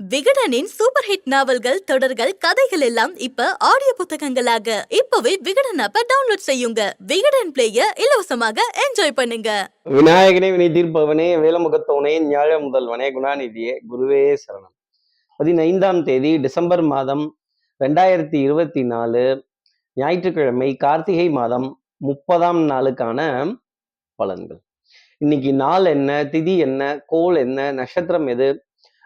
விகடனின் super hit நாவல்கள் தொடர்கள் கதைகள் எல்லாம் இப்ப ஆடியோ புத்தகங்களாக. இப்பவே விகடன் ஆப்ப டவுன்லோட் செய்யுங்க. விகடன் பிளேய இலவசமாக என்ஜாய் பண்ணுங்க. விநாயகனே வினை தீர்ப்பவனே வேலமுகத்தவனே ஞாழ முதல்வனே குணாநிதியே குருவே சரணம். பதினைந்தாம் தேதி டிசம்பர் மாதம் ரெண்டாயிரத்தி இருபத்தி நாலு ஞாயிற்றுக்கிழமை கார்த்திகை மாதம் முப்பதாம் நாளுக்கான பலன்கள். இன்னைக்கு நாள் என்ன திதி என்ன கோள் என்ன நட்சத்திரம் எது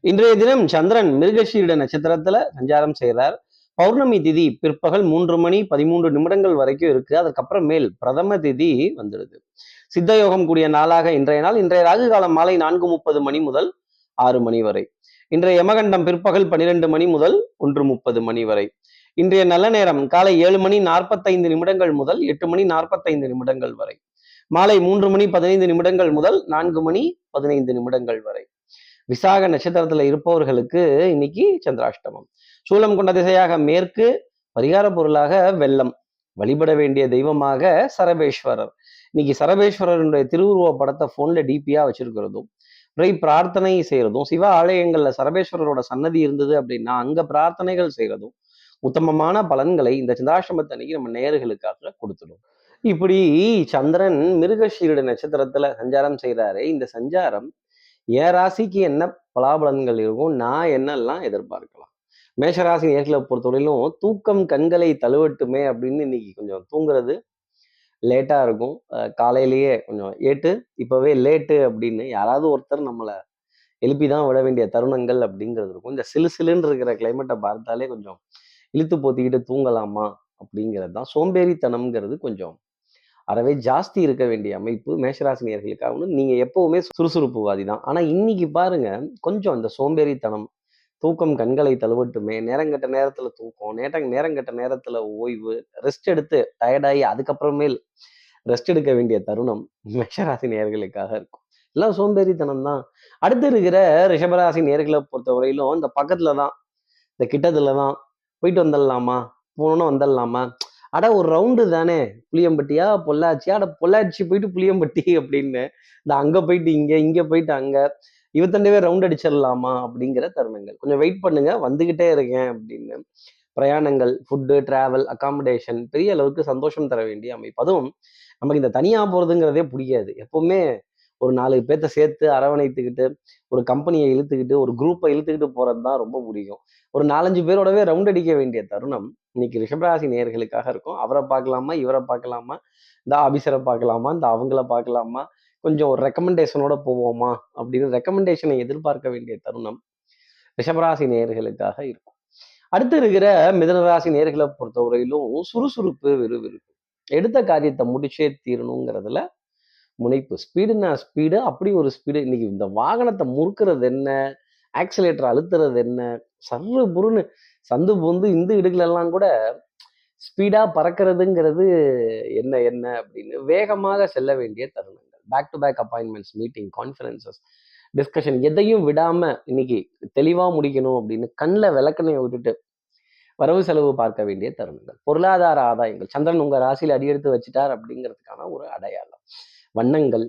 இன்றைய தினம் சந்திரன் மிருகஷீரிட நட்சத்திரத்துல சஞ்சாரம் செய்கிறார். பௌர்ணமி திதி பிற்பகல் மூன்று மணி பதிமூன்று நிமிடங்கள் வரைக்கும் இருக்கு. அதுக்கப்புறமேல் பிரதம திதி வந்துடுது. சித்தயோகம் கூடிய நாளாக இன்றைய நாள். இன்றைய ராகு காலம் மாலை நான்கு முப்பது மணி முதல் ஆறு மணி வரை. இன்றைய யமகண்டம் பிற்பகல் பனிரெண்டு மணி முதல் ஒன்று முப்பது மணி வரை. இன்றைய நல்ல நேரம் காலை ஏழு மணி நாற்பத்தைந்து நிமிடங்கள் முதல் எட்டு மணி நாற்பத்தைந்து நிமிடங்கள் வரை. மாலை மூன்று மணி பதினைந்து நிமிடங்கள் முதல் நான்கு மணி பதினைந்து நிமிடங்கள் வரை. விசாக நட்சத்திரத்துல இருப்பவர்களுக்கு இன்னைக்கு சந்திராஷ்டமம். சூலம் கொண்ட திசையாக மேற்கு பரிகார பொருளாக வெள்ளம். வழிபட வேண்டிய தெய்வமாக சரபேஸ்வரர். இன்னைக்கு சரபேஸ்வரருடைய திருவுருவ படத்தை போன்ல டிபியா வச்சிருக்கிறதும் பிறை பிரார்த்தனை செய்யறதும் சிவ ஆலயங்கள்ல சரபேஸ்வரரோட சன்னதி இருந்தது அப்படின்னா அங்க பிரார்த்தனைகள் செய்யறதும் உத்தமமான பலன்களை இந்த சந்திராஷ்டமத்தை அன்னைக்கு நம்ம நேயர்களுக்காக கொடுத்துடும். இப்படி சந்திரன் மிருகஷீருட நட்சத்திரத்துல சஞ்சாரம் செய்யறாரு இந்த சஞ்சாரம் என் ராசிக்கு என்ன பலாபலன்கள் இருக்கும் நான் என்னெல்லாம் எதிர்பார்க்கலாம். மேஷராசி நேர்களை பொறுத்தவரையிலும் தூக்கம் கண்களை தழுவட்டுமே அப்படின்னு இன்னைக்கு கொஞ்சம் தூங்குறது லேட்டாக இருக்கும். காலையிலேயே கொஞ்சம் ஏட்டு இப்போவே லேட்டு அப்படின்னு யாராவது ஒருத்தர் நம்மளை எழுப்பி தான் விட வேண்டிய தருணங்கள் அப்படிங்கிறது இருக்கும். இந்த சிலு சிலுன்னு இருக்கிற கிளைமேட்டை பார்த்தாலே கொஞ்சம் இழுத்து போத்திக்கிட்டு தூங்கலாமா அப்படிங்கிறது தான். சோம்பேறித்தனம்ங்கிறது கொஞ்சம் அறவே ஜாஸ்தி இருக்க வேண்டிய அமைப்பு மேஷராசினியர்களுக்காகவும் நீங்க எப்பவுமே சுறுசுறுப்புவாதி தான் ஆனா இன்னைக்கு பாருங்க கொஞ்சம் இந்த சோம்பேறித்தனம் தூக்கம் கண்களை தழுவட்டுமே நேரங்கட்ட நேரத்துல தூக்கம் நேரம் நேரங்கட்ட நேரத்துல ஓய்வு ரெஸ்ட் எடுத்து டயர்டாகி அதுக்கப்புறமேல் ரெஸ்ட் எடுக்க வேண்டிய தருணம் மேஷராசி நேர்களுக்காக இருக்கும். எல்லாம் சோம்பேறித்தனம் தான் அடுத்து இருக்கிற ரிஷபராசி நேர்களை பொறுத்தவரையிலும் இந்த பக்கத்துல தான் இந்த கிட்டத்துல தான் போயிட்டு வந்துடலாமா போகணும்னு வந்துடலாமா அட ஒரு ரவுண்டு தானே? புளியம்பட்டியா பொள்ளாச்சியா? அட பொள்ளாச்சி போயிட்டு புளியம்பட்டி அப்படின்னு. இந்த அங்க போயிட்டு இங்கே இங்க போயிட்டு அங்க. இவத்தண்டவே ரவுண்ட் அடிச்சிடலாமா அப்படிங்கிற தருணங்கள். கொஞ்சம் வெயிட் பண்ணுங்க வந்துகிட்டே இருக்கேன் அப்படின்னு. பிரயாணங்கள் ஃபுட்டு டிராவல் அக்காமடேஷன் பெரிய அளவுக்கு சந்தோஷம் தர வேண்டிய அமைப்பு. அதுவும் நமக்கு இந்த தனியா போறதுங்கிறதே பிடிக்காது. எப்பவுமே ஒரு நாலு பேர்த்த சேர்த்து அரவணைத்துக்கிட்டு ஒரு கம்பெனியை இழுத்துக்கிட்டு ஒரு குரூப்பை இழுத்துக்கிட்டு போறது தான் ரொம்ப பிடிக்கும் ஒரு நாலஞ்சு பேரோடவே ரவுண்ட் அடிக்க வேண்டிய தருணம் இன்னைக்கு ரிஷபராசி நேர்களுக்காக இருக்கும். அவரை பார்க்கலாமா இவரை பார்க்கலாமா இந்த ஆபீசரை பார்க்கலாமா இந்த அவங்கள பார்க்கலாமா கொஞ்சம் ஒரு ரெக்கமெண்டேஷனோட போவோமா அப்படின்னு ரெக்கமெண்டேஷனை எதிர்பார்க்க வேண்டிய தருணம் ரிஷபராசி நேர்களுக்காக இருக்கும். அடுத்து இருக்கிற மிதனராசி நேர்களை பொறுத்தவரையிலும் சுறுசுறுப்பு விறுவிறுப்பு. எடுத்த காரியத்தை முடிச்சே தீரணுங்கிறதுல முனைப்பு. ஸ்பீடுனா ஸ்பீடு அப்படி ஒரு ஸ்பீடு இன்னைக்கு இந்த வாகனத்தை முறுக்கிறது என்ன ஆக்சிலேட்டர் அழுத்துறது என்ன சர்ரு புருன்னு சந்து பூந்து இந்த இடுகளெல்லாம் கூட ஸ்பீடா பறக்கிறதுங்கிறது என்ன என்ன அப்படின்னு வேகமாக செல்ல வேண்டிய தருணங்கள். Back to back appointments meeting conferences discussion எதையும் விடாம இன்னைக்கு தெளிவா முடிக்கணும் அப்படின்னு கண்ணில் விளக்கணையை விட்டுட்டு வரவு செலவு பார்க்க வேண்டிய தருணங்கள். பொருளாதார ஆதாயங்கள். சந்திரன் உங்க ராசியில் அடியெடுத்து வச்சுட்டார் அப்படிங்கிறதுக்கான ஒரு அடையாளம். வண்ணங்கள்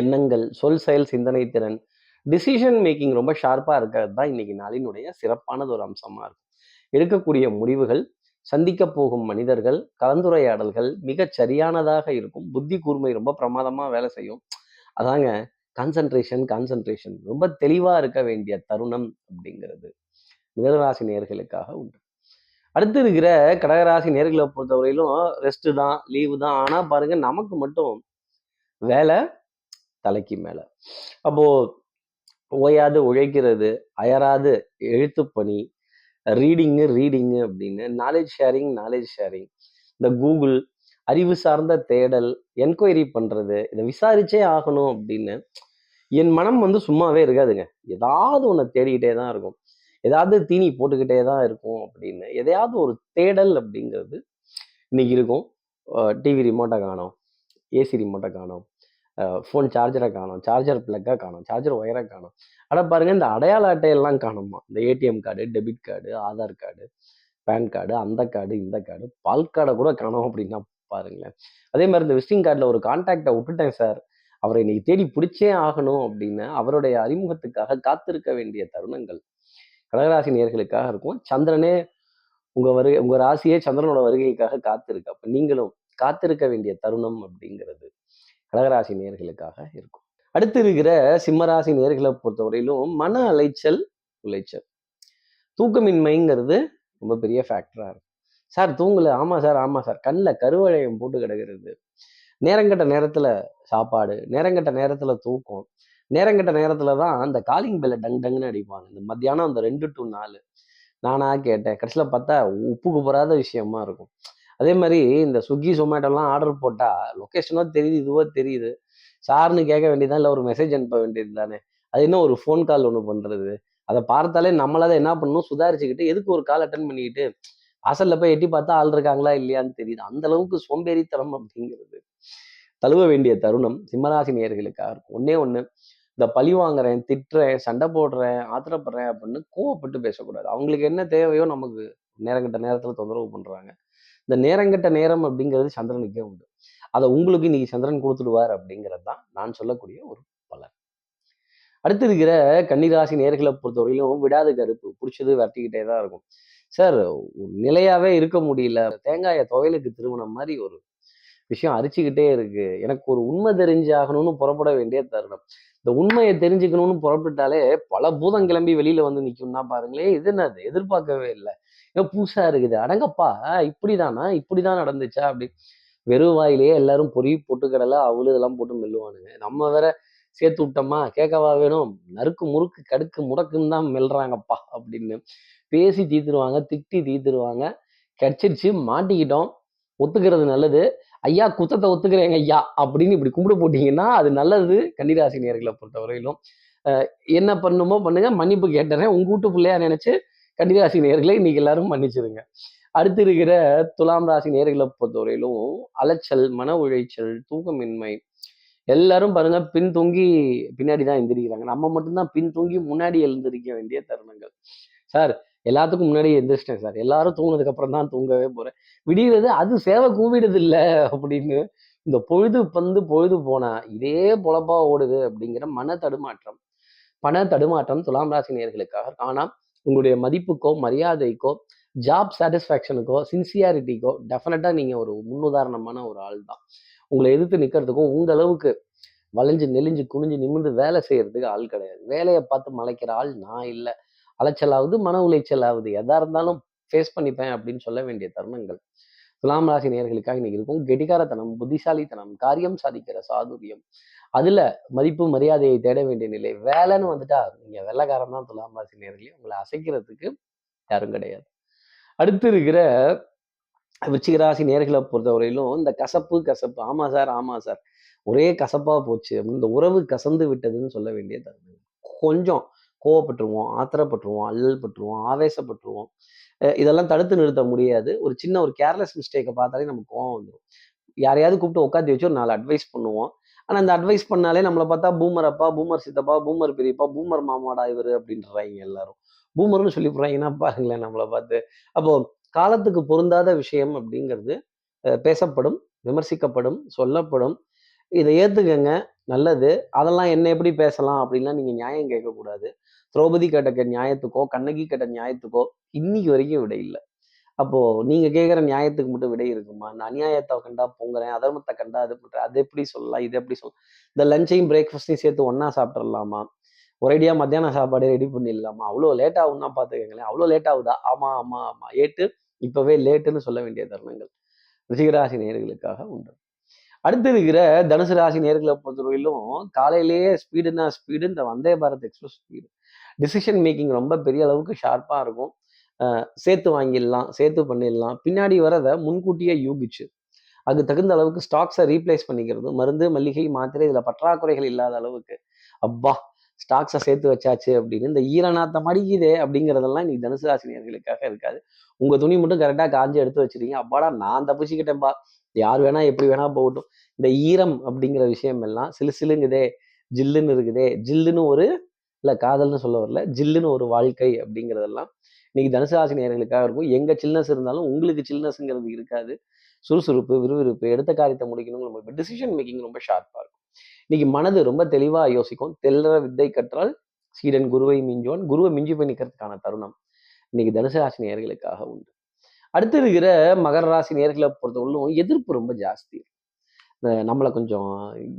எண்ணங்கள் சொல் செயல் சிந்தனை திறன் டிசிஷன் மேக்கிங் ரொம்ப ஷார்ப்பாக இருக்கிறது தான் இன்னைக்கு நாளினுடைய சிறப்பானது ஒரு அம்சமாக இருக்கும். எடுக்கக்கூடிய முடிவுகள் சந்திக்க போகும் மனிதர்கள் கலந்துரையாடல்கள் மிகச் சரியானதாக இருக்கும். புத்தி கூர்மை ரொம்ப பிரமாதமாக வேலை செய்யும். அதாங்க கான்சன்ட்ரேஷன் கான்சன்ட்ரேஷன் ரொம்ப தெளிவாக இருக்க வேண்டிய தருணம் அப்படிங்கிறது. மிதனராசி நேர்களுக்காக உண்டு. அடுத்து இருக்கிற கடகராசி நேர்களை பொறுத்தவரையிலும் ரெஸ்ட்டு தான் லீவு தான். ஆனால் பாருங்கள் நமக்கு மட்டும் வேலை தலைக்கு மேலே. அப்போது ஓயாது உழைக்கிறது அயராது எழுத்துப்பணி ரீடிங்கு ரீடிங்கு அப்படின்னு நாலேஜ் ஷேரிங் நாலேஜ் ஷேரிங் இந்த கூகுள் அறிவு சார்ந்த தேடல் என்கொயரி பண்ணுறது இதை விசாரிச்சே ஆகணும் அப்படின்னு என் மனம் வந்து சும்மாவே இருக்காதுங்க. ஏதாவது ஒன்று தேடிக்கிட்டே தான் இருக்கும். ஏதாவது தீனி போட்டுக்கிட்டே தான் இருக்கும் அப்படின்னு. எதையாவது ஒரு தேடல் அப்படிங்கிறது இன்னைக்கு இருக்கும். டிவி ரிமோட்டை காணோம் ஏசி ரிமோட்டை காணோம். ஃபோன் சார்ஜரை காணும் சார்ஜர் பிளக்கை காணோம் சார்ஜர் ஒயரை காணும். அட பாருங்கள் இந்த அடையாள அட்டையெல்லாம் காணுமா? இந்த ATM card debit card Aadhaar card PAN card அந்த கார்டு இந்த கார்டு பால் கார்டை கூட காணும் அப்படின்னா பாருங்களேன். அதே மாதிரி இந்த விசிட்டிங் கார்டில் ஒரு கான்டாக்டை விட்டுட்டேன் சார் அவரை இன்னைக்கு தேடி பிடிச்சே ஆகணும் அப்படின்னு அவருடைய அறிமுகத்துக்காக காத்திருக்க வேண்டிய தருணங்கள். கடகராசி நேர்களுக்காக இருக்கும். சந்திரனே உங்கள் வருகை உங்கள் ராசியே சந்திரனோட வருகைக்காக காத்திருக்கு. அப்போ நீங்களும் காத்திருக்க வேண்டிய தருணம் அப்படிங்கிறது கடகராசி நேர்களுக்காக இருக்கும். அடுத்து இருக்கிற சிம்மராசி நேர்களை பொறுத்தவரையிலும் மன அலைச்சல் உளைச்சல். தூக்கமின்மைங்கிறது ரொம்ப பெரிய ஃபேக்டரா இருக்கும். சார் தூங்கல. ஆமா சார் ஆமா சார். கண்ணில் கருவளையம் போட்டு கிடக்கிறது. நேரங்கட்ட நேரத்துல சாப்பாடு நேரங்கட்ட நேரத்துல தூக்கம் நேரங்கட்ட நேரத்தில் தான் அந்த காலிங் பெல்ல டங் டங்குன்னு அடிப்பாங்க. இந்த மத்தியானம் அந்த ரெண்டு டு நாலு. நானா கேட்டேன். கடைசியில் பார்த்தா உப்புக்கு போகாத விஷயமா இருக்கும். அதே மாதிரி இந்த ஸ்விக்கி சொமேட்டோலாம் ஆர்டர் போட்டால் லொக்கேஷனோ தெரியுது இதுவோ தெரியுது. சார்னு கேட்க வேண்டியதான் இல்லை ஒரு மெசேஜ் அனுப்ப வேண்டியது தானே அது என்ன ஒரு ஃபோன் கால் ஒன்று பண்ணுறது அதை பார்த்தாலே நம்மளால என்ன பண்ணணும்? சுதாரிச்சுக்கிட்டு எதுக்கு ஒரு கால் அட்டன் பண்ணிக்கிட்டு வாசலில் போய் எட்டி பார்த்தா ஆள் இருக்காங்களா இல்லையான்னு தெரியுது. அந்த அளவுக்கு சோம்பேறித்தனம் அப்படிங்கிறது. தழுவ வேண்டிய தருணம் சிம்மராசி நேர்களுக்காக இருக்கும். ஒன்னே ஒன்று இந்த பழி வாங்குறேன் திட்டுறேன் சண்டை போடுறேன் ஆத்திரப்படுறேன் அப்படின்னு கோவப்பட்டு பேசக்கூடாது. அவங்களுக்கு என்ன தேவையோ நமக்கு நேரங்கிட்ட நேரத்தில் தொந்தரவு பண்ணுறாங்க இந்த நேரங்கட்ட நேரம் அப்படிங்கிறது சந்திரனுக்கே உண்டு. அதை உங்களுக்கு இன்னைக்கு சந்திரன் கொடுத்துடுவார் அப்படிங்கிறது தான் நான் சொல்லக்கூடிய ஒரு பலன். அடுத்து இருக்கிற கன்னிராசி நேர்களை பொறுத்தவரையிலும் விடாது கருப்பு பிடிச்சது வரட்டிக்கிட்டே தான் இருக்கும். சார் நிலையாவே இருக்க முடியல. தேங்காயை துவையலுக்கு திருமணம் மாதிரி ஒரு விஷயம் அரிச்சுக்கிட்டே இருக்கு. எனக்கு ஒரு உண்மை தெரிஞ்சாகணும்னு புறப்பட வேண்டிய தருணம். இந்த உண்மையை தெரிஞ்சுக்கணும்னு புறப்பட்டாலே பல பூதம் கிளம்பி வெளியில வந்து நிக்கும்னா பாருங்களே இது என்னது? எதிர்பார்க்கவே இல்லை. புதுசா இருக்குது. அடங்கப்பா. இப்படிதானா? இப்படிதான் நடந்துச்சா? அப்படி. வெறும் வாயிலேயே எல்லாரும் பொறி பொட்டுக்கடலை அவளு இதெல்லாம் போட்டு மெல்லுவானுங்க. நம்ம வேற சேர்த்து விட்டோமா? கேட்கவா வேணும்? நறுக்கு முறுக்கு கடுக்கு முடக்குன்னு தான் மெல்றாங்கப்பா அப்படின்னு. பேசி தீத்துருவாங்க திட்டி தீத்துருவாங்க கிடைச்சிருச்சு மாட்டிக்கிட்டோம். ஒத்துக்கிறது நல்லது. ஐயா குத்தத்தை ஒத்துக்கிறேங்க ஐயா அப்படின்னு இப்படி கும்பிட போட்டீங்கன்னா அது நல்லது. கன்னிராசி நேர்களை பொறுத்தவரையிலும். என்ன பண்ணுமோ பண்ணுங்க. மன்னிப்பு கேட்டுறேன். உங்க வீட்டு பிள்ளையா நினைச்சு கன்னிராசி நேர்களை இன்னைக்கு எல்லாரும் மன்னிச்சிருங்க. அடுத்து இருக்கிற துலாம் ராசி நேர்களை பொறுத்தவரையிலும் அலைச்சல் மன உளைச்சல் தூக்கமின்மை எல்லாரும் பாருங்க பின்தொங்கி பின்னாடி தான் எந்திரிக்கிறாங்க. நம்ம மட்டும்தான் பின் தூங்கி முன்னாடி எழுந்திருக்க வேண்டிய தருணங்கள். சார் எல்லாத்துக்கும் முன்னாடி எந்திரிச்சிட்டேன் சார் எல்லாரும் தூங்கினதுக்கு அப்புறம் தான் தூங்கவே போறேன். விடியறது அது சேவை கூவிடுது இல்ல அப்படின்னு இந்த பொழுது பந்து பொழுது போனா இதே பொழப்பா ஓடுது அப்படிங்கிற மன தடுமாற்றம். பண தடுமாற்றம் துலாம் ராசி நேர்களுக்காக ஆனா உங்களுடைய மதிப்புக்கோ மரியாதைக்கோ ஜாப் சாட்டிஸ்ஃபேக்ஷனுக்கோ சின்சியாரிட்டிக்கோ டெஃபினட்டாக நீங்கள் ஒரு முன்னுதாரணமான ஒரு ஆள் தான் உங்களை எதிர்த்து நிற்கிறதுக்கும் உங்க அளவுக்கு வளைஞ்சு நெளிஞ்சு குனிஞ்சு நிமிர்ந்து வேலை செய்யறதுக்கு ஆள் கிடையாது. வேலையை பார்த்து மலைக்கிற ஆள் நான் இல்லை. அலைச்சலாவது மன உளைச்சலாவது எதா இருந்தாலும் ஃபேஸ் பண்ணிப்பேன் அப்படின்னு சொல்ல வேண்டிய தருணங்கள். துலாம் ராசி நேர்களுக்காக இன்னைக்கு இருக்கும். கெட்டிகாரத்தனம் புத்திசாலித்தனம் காரியம் சாதிக்கிற சாதுரியம். அதுல மதிப்பு மரியாதையை தேட வேண்டிய நிலை. வேலைன்னு வந்துட்டா நீங்க வெள்ளக்காரன் தான் துலாம் ராசி நேயர்களே. உங்களை அசைக்கிறதுக்கு யாரும் கிடையாது. அடுத்து இருக்கிற விருச்சிகராசி நேர்களை பொறுத்தவரையிலும் இந்த கசப்பு கசப்பு. ஆமா சார் ஆமா சார். ஒரே கசப்பா போச்சு. இந்த உறவு கசந்து விட்டதுன்னு சொல்ல வேண்டிய தருணம். கொஞ்சம் கோவப்பட்டுருவோம் ஆத்திரப்பட்டுருவோம் அல்லல் பட்டுருவோம் ஆவேசப்பட்டுருவோம். இதெல்லாம் தடுத்து நிறுத்த முடியாது. ஒரு சின்ன ஒரு கேர்லெஸ் மிஸ்டேக்கை பார்த்தாலே நமக்கு கோவம் வந்துடும் யாரையாவது கூப்பிட்டு உட்காந்து வச்சு ஒரு நாலு அட்வைஸ் பண்ணுவோம். ஆனால் அந்த அட்வைஸ் பண்ணாலே நம்மளை பார்த்தா பூமர் அப்பா பூமர் சித்தப்பா பூமர் பெரியப்பா பூமர் மாமாடா இவர் அப்படின்றாங்க எல்லாரும். பூமர்னு சொல்லி போடுறாங்கன்னா பாருங்களேன் நம்மளை பார்த்து. அப்போ காலத்துக்கு பொருந்தாத விஷயம் அப்படிங்கிறது பேசப்படும் விமர்சிக்கப்படும் சொல்லப்படும். இதை ஏற்றுக்கங்க நல்லது. அதெல்லாம் என்ன எப்படி பேசலாம் அப்படின்லாம் நீங்கள் நியாயம் கேட்கக்கூடாது. திரௌபதி கேட்ட நியாயத்துக்கோ கண்ணகி கேட்ட நியாயத்துக்கோ இன்னைக்கு வரைக்கும் விடை இல்லை. அப்போ நீங்க கேட்குற நியாயத்துக்கு மட்டும் விடை இருக்குமா? இந்த அநியாயத்தை கண்டா பொங்குறேன் அதர்மத்தை கண்டா அது பண்றேன் அது எப்படி சொல்லலாம் இது எப்படி சொல்லலாம்? இந்த லஞ்சையும் பிரேக்ஃபாஸ்டையும் சேர்த்து ஒண்ணா சாப்பிட்றலாமா ஒரேடியா மத்தியான சாப்பாடு ரெடி பண்ணிடலாமா? அவ்வளோ லேட் ஆகும்னா பார்த்துக்கங்களேன் அவ்வளோ லேட் ஆகுதா? ஆமா ஆமா ஆமா. ஏட்டு இப்பவே லேட்டுன்னு சொல்ல வேண்டிய தருணங்கள். ரிஷிகராசி நேர்களுக்காக உண்டு. அடுத்து இருக்கிற தனுசு ராசி நேர்களை பொறுத்தவரையிலும் காலையிலேயே ஸ்பீடுனா ஸ்பீடு இந்த Vande Bharat express speed decision making ரொம்ப பெரிய அளவுக்கு ஷார்ப்பாக இருக்கும். அஹ் சேர்த்து வாங்கிடலாம் சேர்த்து பண்ணிடலாம். பின்னாடி வரதை முன்கூட்டியே யூகிச்சு. அதுக்கு தகுந்த அளவுக்கு ஸ்டாக்ஸை ரீப்ளேஸ் பண்ணிக்கிறது. மருந்து மல்லிகை மாத்திரை இதில் பற்றாக்குறைகள் இல்லாத அளவுக்கு. அப்பா ஸ்டாக்ஸை சேர்த்து வச்சாச்சு அப்படின்னு இந்த ஈரநாத்த மடிக்குதே அப்படிங்கிறதெல்லாம் இன்னைக்கு தனுசு ராசினியர்களுக்காக இருக்காது. உங்க துணி மட்டும் கரெக்டாக காஞ்சி எடுத்து வச்சிருக்கீங்க. அப்பாடா நான் தப்பிச்சுக்கிட்டேன்பா. யார் வேணா எப்படி வேணா போகட்டும். இந்த ஈரம் அப்படிங்கிற விஷயம் எல்லாம் சிலு சிலுங்குதே ஜில்லுன்னு இருக்குதே ஜில்லுன்னு ஒரு இல்லை காதல்னு சொல்ல வரல ஜில்லுன்னு ஒரு வாழ்க்கை அப்படிங்கிறதெல்லாம் இன்னைக்கு தனுசு ராசி இருக்கும். எங்க சில்னஸ் இருந்தாலும் உங்களுக்கு சில்னஸ்ங்கிறது இருக்காது. சுறுசுறுப்பு விறுவிறுப்பு எடுத்த காரியத்தை முடிக்கணும் நம்ம டிசிஷன் மேக்கிங் ரொம்ப ஷார்ப்பாக இருக்கும். இன்னைக்கு மனது ரொம்ப தெளிவாக யோசிக்கும். தெல்லற வித்தை கற்றால் சீடன் குருவை மிஞ்சுவான். குருவை மிஞ்சி போய் நிற்கிறதுக்கான தருணம் இன்னைக்கு தனுசு ராசி உண்டு. அடுத்து இருக்கிற மகர ராசி நேர்களை பொறுத்தவரையிலும் எதிர்ப்பு ரொம்ப ஜாஸ்தி. இந்த நம்மளை கொஞ்சம்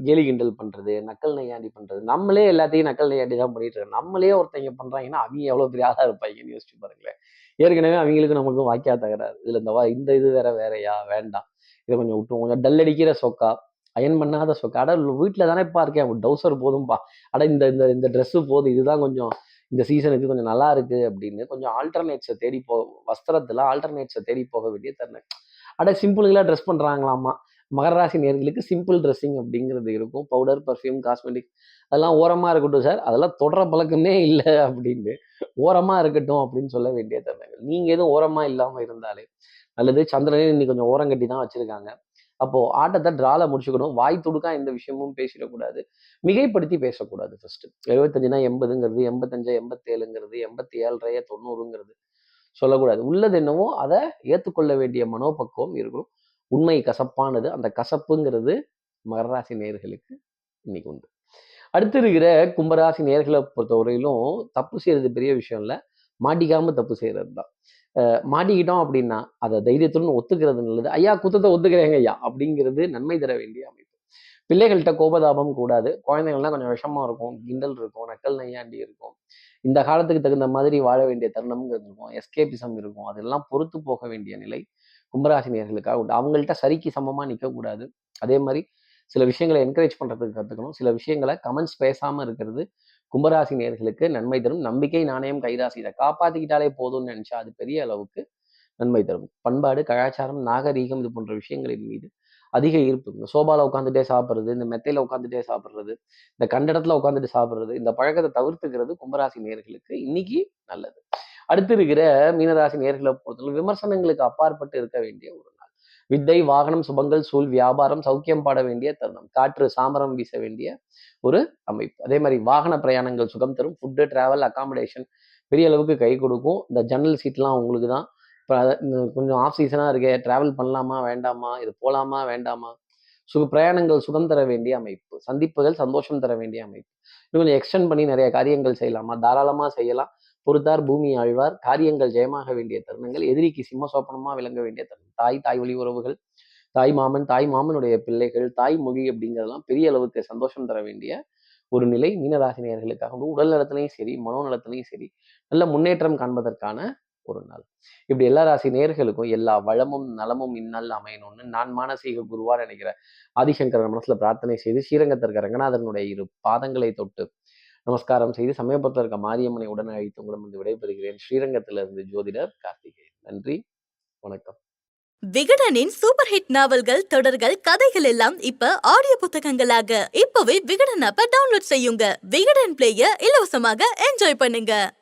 கேலி கிண்டல் பண்ணுறது நக்கல் நையாண்டி பண்ணுறது நம்மளே எல்லாத்தையும் நக்கல் நையாண்டி தான் பண்ணிட்டு இருக்கோம் நம்மளே ஒருத்தங்க பண்ணுறாங்கன்னா அவங்க எவ்வளோ பெரிய ஆளா இருப்பாங்கன்னு யோசிச்சு பாருங்களேன். ஏற்கனவே அவங்களுக்கு நமக்கும் வாக்கியா தகராறு. இதில் இந்த வா இந்த இது வேற வேறையா வேண்டாம். இதை கொஞ்சம் விட்டு கொஞ்சம் டல் அடிக்கிற சொக்கா அயன் பண்ணாத சொக்கா. அட வீட்டில் தானே இப்போ இருக்கேன் டவுசர் போதும்பா. அட இந்த இந்த இந்த ட்ரெஸ்ஸு போதும் இதுதான் கொஞ்சம் இந்த சீசனுக்கு கொஞ்சம் நல்லா இருக்கு அப்படின்னு கொஞ்சம் ஆல்டர்னேட்ஸை தேடி போ வஸ்திரத்துல ஆல்டர்னேட்ஸை தேடி போக வேண்டிய தருணம். அட சிம்பிளுங்களாக ட்ரெஸ் பண்ணுறாங்களாமா மகர ராசி நேர்களுக்கு சிம்பிள் ட்ரெஸ்ஸிங் அப்படிங்கிறது இருக்கும். பவுடர் பர்ஃப்யூம் காஸ்மெட்டிக் அதெல்லாம் ஓரமாக இருக்கட்டும் சார் அதெல்லாம் தொடர பழக்கமே இல்லை அப்படின்னு. ஓரமாக இருக்கட்டும் அப்படின்னு சொல்ல வேண்டிய தருணங்கள். நீங்கள் எதுவும் ஓரமாக இல்லாமல் இருந்தாலே அல்லது சந்திரனே இன்னைக்கு கொஞ்சம் ஓரம் கட்டி தான் வச்சுருக்காங்க. அப்போ ஆட்டத்தை டிரால முடிச்சுக்கணும். வாய் துடுக்கா எந்த விஷயமும் பேசிடக்கூடாது. மிகைப்படுத்தி பேசக்கூடாது ஃபர்ஸ்ட் எழுபத்தஞ்சுனா எண்பதுங்கிறது எண்பத்தஞ்சா எண்பத்தேழுங்கிறது எண்பத்தி ஏழரைய தொண்ணூறுங்கிறது சொல்லக்கூடாது. உள்ளது என்னவோ அதை ஏற்றுக்கொள்ள வேண்டிய மனோபக்குவம் இருக்கணும் உண்மை கசப்பானது. அந்த கசப்புங்கிறது மகராசி நேர்களுக்கு இன்னைக்கு உண்டு. அடுத்து இருக்கிற கும்பராசி நேர்களை பொறுத்தவரையிலும் தப்பு செய்யறது பெரிய விஷயம் இல்லை. மாட்டிக்காம தப்பு செய்யறது தான் மாட்டிக்கிட்டோம் அப்படின்னா அதை தைரியத்துடன் ஒத்துக்கிறது நல்லது. ஐயா குத்தத்தை ஒத்துக்கிறேங்க ஐயா அப்படிங்கிறது நன்மை தர வேண்டிய அமைப்பு. பிள்ளைகள்கிட்ட கோபதாபம் கூடாது. குழந்தைகள்லாம் கொஞ்சம் விஷமா இருக்கும் கிண்டல் இருக்கும் நக்கல் நையாண்டி இருக்கும். இந்த காலத்துக்கு தகுந்த மாதிரி வாழ வேண்டிய தருணம்ங்கிறது இருக்கும் எஸ்கேபிசம் இருக்கும். அதெல்லாம் பொறுத்து போக வேண்டிய நிலை கும்பராசினியர்களுக்காக உண்டு. அவங்கள்ட்ட சரிக்கு சமமாக நிற்கக்கூடாது அதே மாதிரி சில விஷயங்களை என்கரேஜ் பண்ணுறதுக்கு கற்றுக்கணும் சில விஷயங்களை கமெண்ட்ஸ் பேசாமல் இருக்கிறது கும்பராசி நேர்களுக்கு நன்மை தரும். நம்பிக்கை நாணயம் கைராசி இதை காப்பாற்றிக்கிட்டாலே போதும்னு நினச்சா அது பெரிய அளவுக்கு நன்மை தரும். பண்பாடு கலாச்சாரம் நாகரீகம் இது போன்ற விஷயங்களின் மீது அதிக ஈர்ப்பு. இந்த சோபால உட்காந்துட்டே சாப்பிட்றது இந்த மெத்தையில உட்காந்துட்டே சாப்பிட்றது இந்த கண்டடத்துல உட்காந்துட்டு சாப்பிட்றது இந்த பழக்கத்தை தவிர்த்துக்கிறது கும்பராசி நேர்களுக்கு இன்னைக்கு நல்லது. அடுத்து இருக்கிற மீனராசி நேர்களை பொறுத்தவரை விமர்சனங்களுக்கு அப்பாற்பட்டு இருக்க வேண்டிய ஒரு வித்தை வாகனம் சுபங்கள் சூழ் வியாபாரம் சௌக்கியம் பாட வேண்டிய தருணம். காற்று சாமரம் வீச வேண்டிய ஒரு அமைப்பு. அதே மாதிரி வாகன பிரயாணங்கள் சுகம் தரும். ஃபுட்டு டிராவல் அகாமடேஷன் பெரிய அளவுக்கு கை கொடுக்கும். இந்த ஜன்னல் சீட்லாம் உங்களுக்கு தான். இப்போ கொஞ்சம் ஆஃப் சீசனாக இருக்கே ட்ராவல் பண்ணலாமா வேண்டாமா இது போகலாமா வேண்டாமா? சுக பிரயாணங்கள் சுகம் தர வேண்டிய அமைப்பு. சந்திப்புகள் சந்தோஷம் தர வேண்டிய அமைப்பு. இன்னும் கொஞ்சம் எக்ஸ்டெண்ட் பண்ணி நிறைய காரியங்கள் செய்யலாமா? தாராளமாக செய்யலாம். பொறுத்தார் பூமி ஆழ்வார் காரியங்கள் ஜெயமாக வேண்டிய தருணங்கள் எதிரிக்கு சிம்ம சோப்பனமாக விளங்க வேண்டிய தருணம். தாய் தாய் வழி உறவுகள் தாய் மாமன் தாய் மாமனுடைய பிள்ளைகள் தாய் மொழி அப்படிங்கிறதெல்லாம் பெரிய அளவுக்கு சந்தோஷம் தர வேண்டிய ஒரு நிலை மீனராசினியர்களுக்காக உடல் நலத்திலையும் சரி மனோநலத்திலையும் சரி நல்ல முன்னேற்றம் காண்பதற்கான ஒரு நாள். இப்படி எல்லா ராசி நேர்களுக்கும் எல்லா வளமும் நலமும் இந்நாள் அமையணும்னு நான் மானசீக குருவா நினைக்கிற ஆதிசங்கரன் மனசுல பிரார்த்தனை செய்து ஸ்ரீரங்கத்திற்கு ரங்கநாதனுடைய இரு பாதங்களை தொட்டு நமஸ்காரம் செய்து சமயபுரத்தில் இருக்க மாரியம்மனை உடனே அழைத்து உங்களிடம் வந்து விடைபெறுகிறேன். ஸ்ரீரங்கத்திலிருந்து ஜோதிடர் கார்த்திகேயன். நன்றி. வணக்கம். விகடனின் சூப்பர் ஹிட் நாவல்கள் தொடர்கள் கதைகள் எல்லாம் இப்ப ஆடியோ புத்தகங்களாக. இப்பவே விகடன் ஆப்ப டவுன்லோட் செய்யுங்க. விகடன் பிளேய இலவசமாக என்ஜாய் பண்ணுங்க.